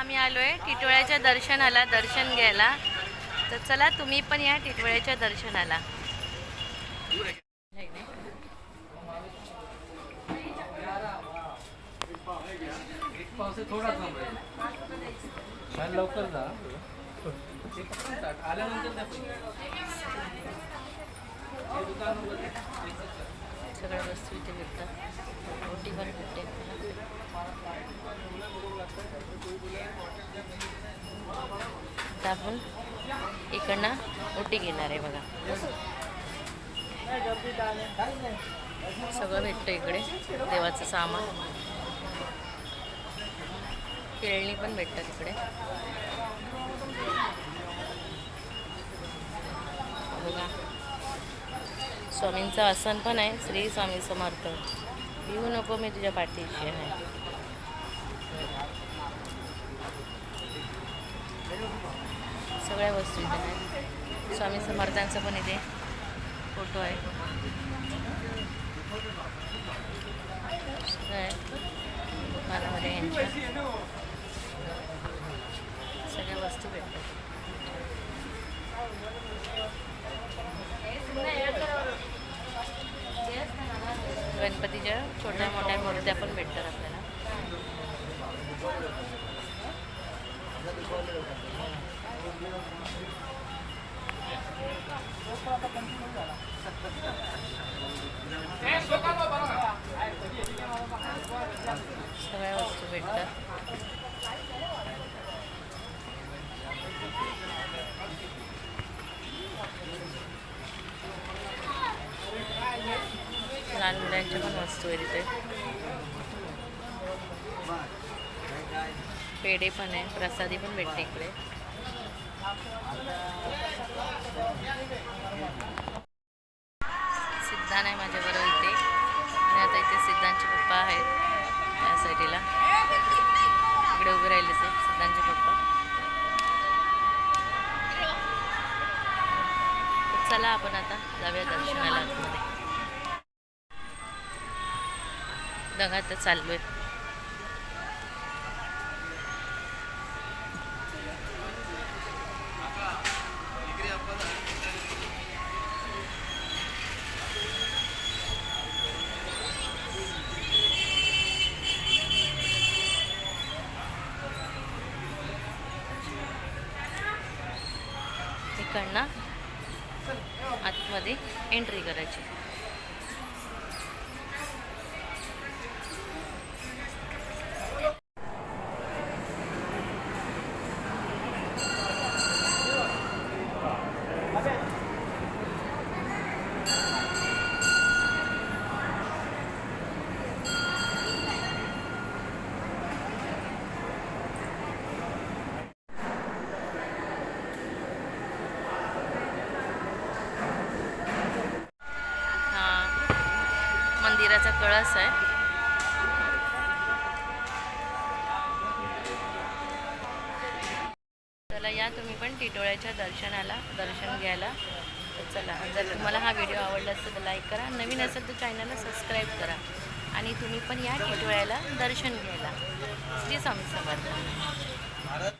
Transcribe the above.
आम्ही आलो आहे टिटोळ्याच्या दर्शनाला दर्शन घ्यायला. तर चला तुम्ही पण या टिटोळ्याच्या दर्शनाला. लवकर जा सगळ्या वस्तू इथे भेटतात. रोटी पण भेटते. आता आपण इकडनं ओटी घेणार आहे बघा. सगळं भेटतं इकडे देवाचं सामान. खेळणी पण भेटतात इकडे. बघा. स्वामींचं आसन पण आहे श्री स्वामी समर्थ. येऊ नको मी तुझ्या पाठीशी आहे. सगळ्या वस्तू इथे आहेत. स्वामी समर्थांचा पण इथे फोटो आहे. सगळं दुकानामध्ये यांच्या सगळ्या वस्तू भेटतात. गणपतीच्या छोट्या मोठ्या मूर्त्या पण भेटतात आपल्याला. सगळ्या वस्तू भेटतात लहान मुलांच्या पण वस्तू आहेत इथे पेढे पण आहे प्रसादी पण भेटते इकडे. सिद्धान आहे माझ्याबरोबर इथे. आणि आता इथे सिद्धांचे पप्पा आहेत या साईडला इकडे उभे राहिले ते सिद्धांचे पप्पा. चला आपण आता जाऊया दर्शनाला आतमध्ये. दगा तर आहे इकडनं आतमध्ये एंट्री करायची हा मंदिराचा कळस आहे. चला या तुम्ही पण टिटोळ्याच्या दर्शनाला दर्शन घ्यायला. तर चला जर तुम्हाला हा व्हिडिओ आवडला असेल तर लाईक करा. नवीन असेल तर चॅनलला सबस्क्राईब करा. आणि तुम्ही पण या टिटोळ्याला दर्शन घ्यायला. श्री स्वामी समर्थ.